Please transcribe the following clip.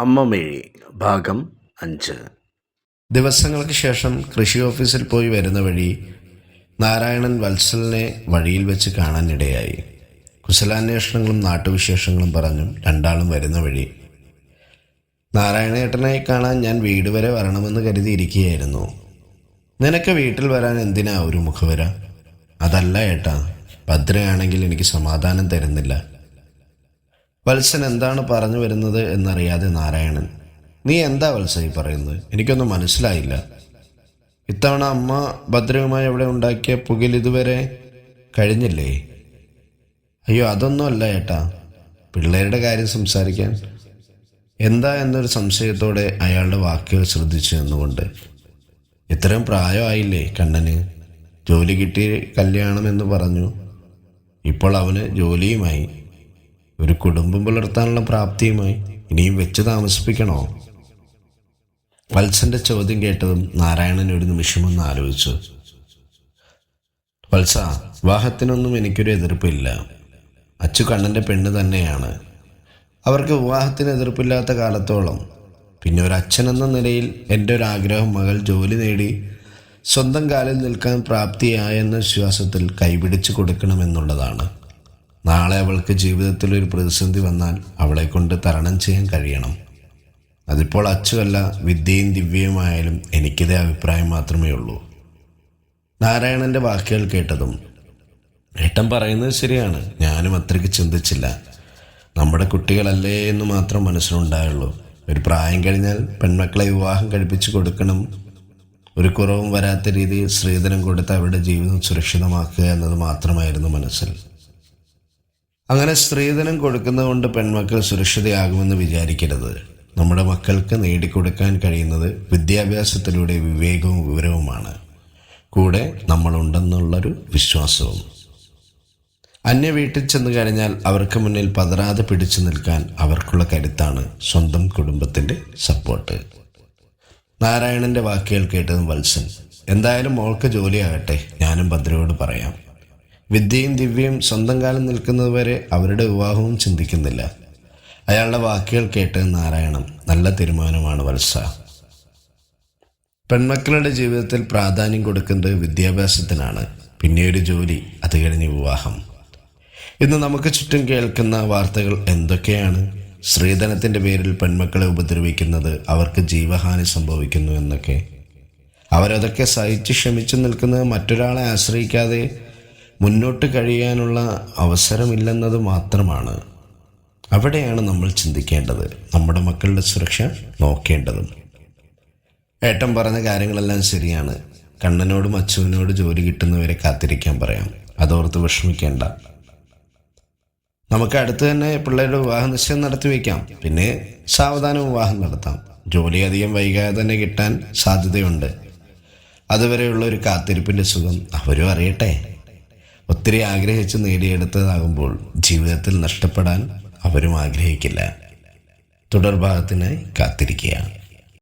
അമ്മമേഴി ഭാഗം അഞ്ച്. ദിവസങ്ങൾക്ക് ശേഷം കൃഷി ഓഫീസിൽ പോയി വരുന്ന വഴി നാരായണൻ വത്സലിനെ വഴിയിൽ വെച്ച് കാണാനിടയായി. കുശലാന്വേഷണങ്ങളും നാട്ടുവിശേഷങ്ങളും പറഞ്ഞു രണ്ടാളും വരുന്ന വഴി. നാരായണേട്ടനെ കാണാൻ ഞാൻ വീട് വരെ വരണമെന്ന് കരുതിയിരിക്കുകയായിരുന്നു. നിനക്ക് വീട്ടിൽ വരാൻ എന്തിനാ ഒരു മുഖവര? അതല്ല ഏട്ടാ ഭദ്രയാണെങ്കിൽ എനിക്ക് സമാധാനം തരുന്നില്ല. വത്സൻ എന്താണ് പറഞ്ഞു വരുന്നത് എന്നറിയാതെ നാരായണൻ നീ എന്താ വത്സ ഈ പറയുന്നത്? എനിക്കൊന്നും മനസ്സിലായില്ല. ഇത്തവണ അമ്മ ഭദ്രവുമായി അവിടെ ഉണ്ടാക്കിയ പുകിൽ ഇതുവരെ കഴിഞ്ഞില്ലേ? അയ്യോ അതൊന്നും അല്ല ഏട്ടാ. പിള്ളേരുടെ കാര്യം സംസാരിക്കാൻ. എന്താ എന്നൊരു സംശയത്തോടെ അയാളുടെ വാക്കുകൾ ശ്രദ്ധിച്ചു എന്നുകൊണ്ട് ഇത്രയും പ്രായമായില്ലേ കണ്ണന്? ജോലി കിട്ടി കല്യാണം എന്ന് പറഞ്ഞു. ഇപ്പോൾ അവന് ജോലിയുമായി. ഒരു കുടുംബം പുലർത്താനുള്ള പ്രാപ്തിയുമായി ഇനിയും വെച്ച് താമസിപ്പിക്കണോ? വത്സന്റെ ചോദ്യം കേട്ടതും നാരായണൻ ഒരു നിമിഷമൊന്ന് ആലോചിച്ചു. വത്സ വിവാഹത്തിനൊന്നും എനിക്കൊരു എതിർപ്പില്ല. അച്ചു കണ്ണന്റെ പെണ്ണ് തന്നെയാണ്. അവർക്ക് വിവാഹത്തിന് എതിർപ്പില്ലാത്ത കാലത്തോളം. പിന്നെ ഒരു അച്ഛൻ എന്ന നിലയിൽ എന്റെ ഒരു ആഗ്രഹം മകൾ ജോലി നേടി സ്വന്തം കാലിൽ നിൽക്കാൻ പ്രാപ്തിയായെന്ന വിശ്വാസത്തിൽ കൈപിടിച്ചു കൊടുക്കണമെന്നുള്ളതാണ്. നാളെ അവൾക്ക് ജീവിതത്തിൽ ഒരു പ്രതിസന്ധി വന്നാൽ അവളെ കൊണ്ട് തരണം ചെയ്യാൻ കഴിയണം. അതിപ്പോൾ അച്ചുവല്ല വിദ്യയും ദിവ്യയുമായാലും എനിക്കിതേ അഭിപ്രായം മാത്രമേ ഉള്ളൂ നാരായണന്റെ വാക്കുകൾ കേട്ടതും ഏട്ടൻ പറയുന്നത് ശരിയാണ് ഞാനും അത്രയ്ക്ക് ചിന്തിച്ചില്ല. നമ്മുടെ കുട്ടികളല്ലേ എന്ന് മാത്രം മനസ്സിലുണ്ടായുള്ളൂ. ഒരു പ്രായം കഴിഞ്ഞാൽ പെൺമക്കളെ വിവാഹം കഴിപ്പിച്ചു കൊടുക്കണം. ഒരു കുറവും വരാത്ത രീതിയിൽ സ്ത്രീധനം കൊടുത്ത് അവരുടെ ജീവിതം സുരക്ഷിതമാക്കുക എന്നത് മാത്രമായിരുന്നു മനസ്സിൽ. അങ്ങനെ സ്ത്രീധനം കൊടുക്കുന്നത് കൊണ്ട് പെൺമക്കൾ സുരക്ഷിതയാകുമെന്ന് വിചാരിക്കരുത്. നമ്മുടെ മക്കൾക്ക് നേടിക്കൊടുക്കാൻ കഴിയുന്നത് വിദ്യാഭ്യാസത്തിലൂടെ വിവേകവും വിവരവുമാണ്. കൂടെ നമ്മളുണ്ടെന്നുള്ളൊരു വിശ്വാസവും. അന്യ വീട്ടിൽ ചെന്ന് കഴിഞ്ഞാൽ അവർക്ക് മുന്നിൽ പതറാതെ പിടിച്ചു നിൽക്കാൻ അവർക്കുള്ള കരുത്താണ് സ്വന്തം കുടുംബത്തിന്റെ സപ്പോർട്ട്. നാരായണന്റെ വാക്കുകൾ കേട്ടതും വത്സൻ എന്തായാലും മോൾക്ക് ജോലിയാകട്ടെ ഞാനും ഭദ്രയോട് പറയാം. വിദ്യയും ദിവ്യയും സ്വന്തം കാലം നിൽക്കുന്നതുവരെ അവരുടെ വിവാഹവും ചിന്തിക്കുന്നില്ല. അയാളുടെ വാക്കുകൾ കേട്ട് നാരായണം നല്ല തീരുമാനമാണ് വത്സ. പെൺമക്കളുടെ ജീവിതത്തിൽ പ്രാധാന്യം കൊടുക്കുന്നത് വിദ്യാഭ്യാസത്തിനാണ്. പിന്നെ ഒരു ജോലി അത് കഴിഞ്ഞ് വിവാഹം. ഇന്ന് നമുക്ക് ചുറ്റും കേൾക്കുന്ന വാർത്തകൾ എന്തൊക്കെയാണ്? സ്ത്രീധനത്തിന്റെ പേരിൽ പെൺമക്കളെ ഉപദ്രവിക്കുന്നത് അവർക്ക് ജീവഹാനി സംഭവിക്കുന്നു എന്നൊക്കെ. അവരതൊക്കെ സഹിച്ച് ക്ഷമിച്ചു നിൽക്കുന്നത് മറ്റൊരാളെ ആശ്രയിക്കാതെ മുന്നോട്ട് കഴിയാനുള്ള അവസരമില്ലെന്നത് മാത്രമാണ്. അവിടെയാണ് നമ്മൾ ചിന്തിക്കേണ്ടത്. നമ്മുടെ മക്കളുടെ സുരക്ഷ നോക്കേണ്ടതും. ഏട്ടൻ പറഞ്ഞ കാര്യങ്ങളെല്ലാം ശരിയാണ്. കണ്ണനോടും അച്ചുവിനോട് ജോലി കിട്ടുന്നവരെ കാത്തിരിക്കാൻ പറയാം. അതോർത്ത് വിഷമിക്കേണ്ട. നമുക്ക് അടുത്ത് തന്നെ പിള്ളേരുടെ വിവാഹ നിശ്ചയം നടത്തി വയ്ക്കാം. പിന്നെ സാവധാനം വിവാഹം നടത്താം. ജോലി അധികം വൈകാതെ തന്നെ കിട്ടാൻ സാധ്യതയുണ്ട്. അതുവരെയുള്ള ഒരു കാത്തിരിപ്പിന്റെ സുഖം അവരും അറിയട്ടെ. ഒത്തിരി ആഗ്രഹിച്ച് നേടിയെടുത്തതാകുമ്പോൾ ജീവിതത്തിൽ നഷ്ടപ്പെടാൻ അവരും ആഗ്രഹിക്കില്ല. തുടർഭാഗത്തിനായി കാത്തിരിക്കുക